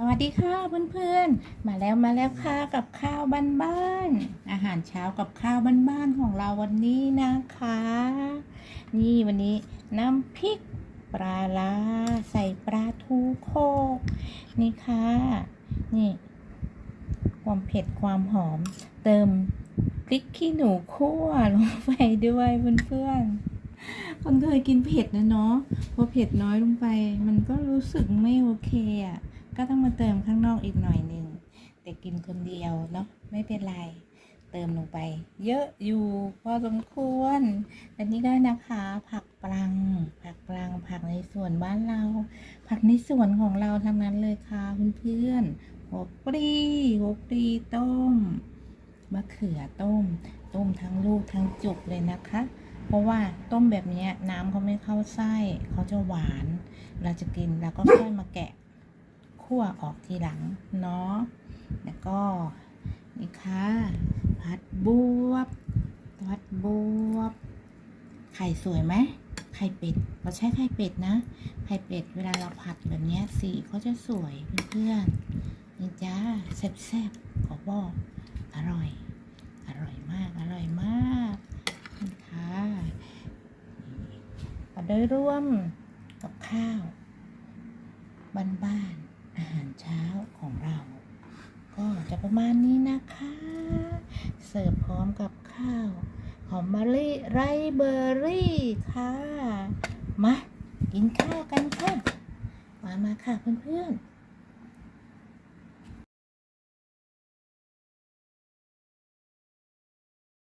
สวัสดีค่ะเพื่อนๆ มาแล้วมาแล้วค่ะกับข้าวบ้านๆอาหารเช้ากับข้าวบ้านๆของเราวันนี้นะคะ นี่วันนี้น้ำพริกปลาลาใส่ปลาทูโคกนี่ค่ะนี่ความเผ็ดความหอมเติมพริกขี้หนูคั่วลงไปด้วยเพื่อนๆคนเคยกินเผ็ดนะเนาะพอเผ็ดน้อยลงไป มันก็รู้สึกไม่โอเคอะ ก็ต้องมาเติมข้างนอกอีกหน่อยหนึ่งแต่กินคนเดียวเนาะไม่เป็นไร เติมลงไป เยอะอยู่พอสมควร อันนี้ก็นะคะ ผักปลัง ผักปลัง ผักในสวนบ้านเรา ผักในสวนของเราทั้งนั้นเลยค่ะเพื่อนๆหัวปลีหัวปลีต้มมะเขือต้ม ต้มทั้งลูกทั้งจุกเลยนะคะ เพราะว่าต้มแบบนี้น้ำเขาไม่เข้าไส้เขาจะหวาน เราจะกินเราก็ค่อยมาแกะ คั่วออกทีหลังเนาะแล้วก็นี่ค่ะผัดบวบผัดบวบ ไข่สวยไหมไข่เป็ดเราใช้ไข่เป็ดนะ ไข่เป็ดเวลาเราผัดแบบนี้สีเขาจะสวยเพื่อนๆนี่จ้าแซ่บๆขอบอกอร่อย อร่อยมากอร่อยมากนี่ค่ะเอาโดยรวมกับข้าวบ้านๆ อาหารเช้าของเรา ก็จะประมาณนี้นะคะ เสิร์ฟพร้อมกับข้าวหอมมะลิไรเบอร์รี่ค่ะ มา กินข้าวกันค่ะ มามาค่ะเพื่อนๆ